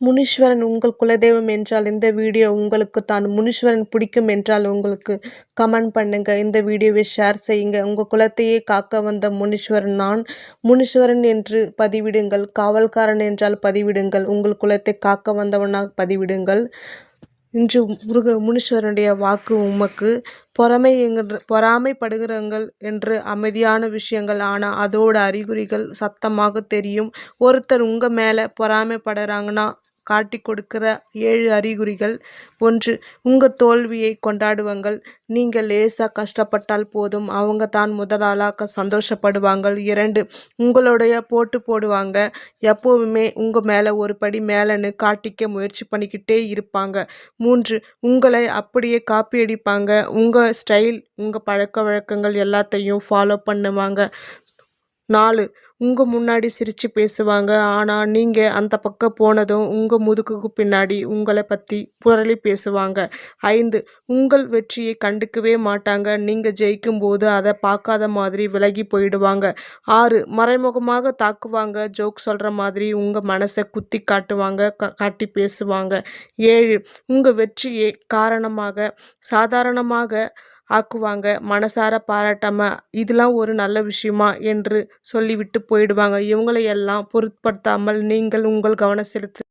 முனீஸ்வரன் உங்கள் குலதெய்வம் என்றால் இந்த வீடியோ உங்களுக்கு தான். முனீஸ்வரன் பிடிக்கும் என்றால் உங்களுக்கு கமெண்ட் பண்ணுங்கள் இந்த வீடியோவை ஷேர் செய்யுங்க. உங்கள் குலத்தையே காக்க வந்த முனீஸ்வரன் நான். முனீஸ்வரன் என்று பதிவிடுங்கள். காவல்காரன் என்றால் பதிவிடுங்கள். உங்கள் குலத்தை காக்க வந்தவனாக பதிவிடுங்கள். இன்று முருக முனீஸ்வரனுடைய வாக்கு உமக்கு பொறாமை என்கின்ற பொறாமைப்படுகிறங்கள் என்று அமைதியான விஷயங்கள் ஆனால் அதோட அறிகுறிகள் சத்தமாக தெரியும். ஒருத்தர் உங்கள் மேலே பொறாமைப்படுறாங்கன்னா காட்டி கொடுக்கிற ஏழு அறிகுறிகள். ஒன்று உங்கள் தோல்வியை கொண்டாடுவாங்கள். நீங்கள் லேசாக கஷ்டப்பட்டால் போதும். அவங்க தான் முதலாளாக சந்தோஷப்படுவாங்க இரண்டு உங்களுடைய போட்டு போடுவாங்க. எப்போவுமே உங்கள் மேலே ஒரு படி மேலேன்னு காட்டிக்க முயற்சி பண்ணிக்கிட்டே இருப்பாங்க. மூன்று உங்களை அப்படியே காப்பி அடிப்பாங்க உங்கள் ஸ்டைல் உங்கள் பழக்க வழக்கங்கள் எல்லாத்தையும் ஃபாலோ பண்ணுவாங்க. நாலு உங்கள் முன்னாடி சிரித்து பேசுவாங்க. ஆனால் நீங்கள் அந்த பக்கம் போனதும் உங்கள் முதுகுக்கு பின்னாடி உங்களை பற்றி புரளி பேசுவாங்க. ஐந்து உங்கள் வெற்றியை கண்டுக்கவே மாட்டாங்க. நீங்கள் ஜெயிக்கும்போது அதை பார்க்காத மாதிரி விலகி போயிடுவாங்க. ஆறு மறைமுகமாக தாக்குவாங்க. ஜோக் சொல்கிற மாதிரி உங்கள் மனசை குத்தி காட்டுவாங்க க காட்டி பேசுவாங்க. ஏழு உங்கள் வெற்றியை காரணமாக சாதாரணமாக ஆக்குவாங்க. மனசார பாராட்டாம இதெல்லாம் ஒரு நல்ல விஷயமா என்று சொல்லிவிட்டு போயிடுவாங்க. இவங்களை எல்லாம் பொருட்படுத்தாமல் நீங்கள் உங்கள் கவனம் செலுத்து